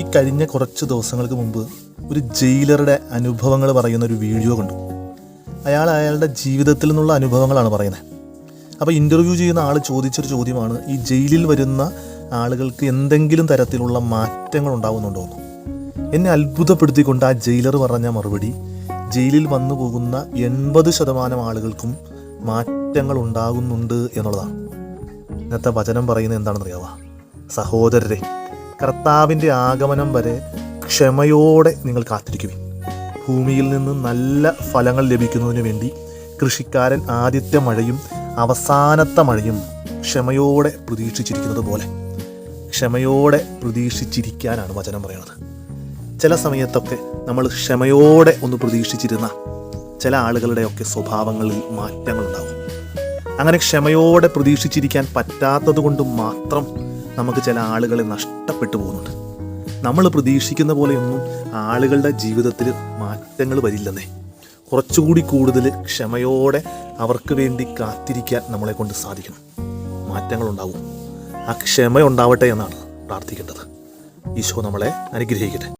ഈ കഴിഞ്ഞ കുറച്ച് ദിവസങ്ങൾക്ക് മുമ്പ് ഒരു ജയിലറുടെ അനുഭവങ്ങൾ പറയുന്ന ഒരു വീഡിയോ കണ്ടു. അയാൾ അയാളുടെ ജീവിതത്തിൽ നിന്നുള്ള അനുഭവങ്ങളാണ് പറയുന്നത്. അപ്പോൾ ഇന്റർവ്യൂ ചെയ്യുന്ന ആൾ ചോദിച്ചൊരു ചോദ്യമാണ് ഈ ജയിലിൽ വരുന്ന ആളുകൾക്ക് എന്തെങ്കിലും തരത്തിലുള്ള മാറ്റങ്ങൾ ഉണ്ടാകുന്നുണ്ടോ എന്ന്. എന്നെ അത്ഭുതപ്പെടുത്തിക്കൊണ്ട് ആ ജയിലർ പറഞ്ഞ മറുപടി ജയിലിൽ വന്നു പോകുന്ന എൺപത് ശതമാനം ആളുകൾക്കും മാറ്റങ്ങൾ ഉണ്ടാകുന്നുണ്ട് എന്നുള്ളതാണ്. ഇന്നത്തെ വചനം പറയുന്നത് എന്താണെന്ന് അറിയാവാ സഹോദരരെ. കർത്താവിന്റെ ആഗമനം വരെ ക്ഷമയോടെ നിങ്ങൾ കാത്തിരിക്കുവിൻ. ഭൂമിയിൽ നിന്ന് നല്ല ഫലങ്ങൾ ലഭിക്കുന്നതിന് വേണ്ടി കൃഷിക്കാരൻ ആദ്യത്തെ മഴയും അവസാനത്തെ മഴയും ക്ഷമയോടെ പ്രതീക്ഷിച്ചിരിക്കുന്നത് പോലെ. ക്ഷമയോടെ പ്രതീക്ഷിച്ചിരിക്കാനാണ് വചനം പറയുന്നത്. ചില സമയത്തൊക്കെ നമ്മൾ ക്ഷമയോടെ ഒന്ന് പ്രതീക്ഷിച്ചിരുന്ന ചില ആളുകളുടെയൊക്കെ സ്വഭാവങ്ങളിൽ മാറ്റങ്ങളുണ്ടാകും അങ്ങനെ ക്ഷമയോടെ പ്രതീക്ഷിച്ചിരിക്കാൻ പറ്റാത്തത് കൊണ്ട് മാത്രം നമുക്ക് ചില ആളുകളെ നഷ്ടപ്പെട്ടു പോകുന്നുണ്ട്. നമ്മൾ പ്രതീക്ഷിക്കുന്ന പോലെയൊന്നും ആളുകളുടെ ജീവിതത്തിൽ മാറ്റങ്ങൾ വരില്ലെന്നേ. കുറച്ചുകൂടി കൂടുതൽ ക്ഷമയോടെ അവർക്ക് വേണ്ടി കാത്തിരിക്കാൻ നമ്മളെ കൊണ്ട് സാധിക്കണം മാറ്റങ്ങളുണ്ടാവും ആ ക്ഷമ ഉണ്ടാവട്ടെ എന്നാണ് പ്രാർത്ഥിക്കേണ്ടത്. ഈശോ നമ്മളെ അനുഗ്രഹിക്കട്ടെ.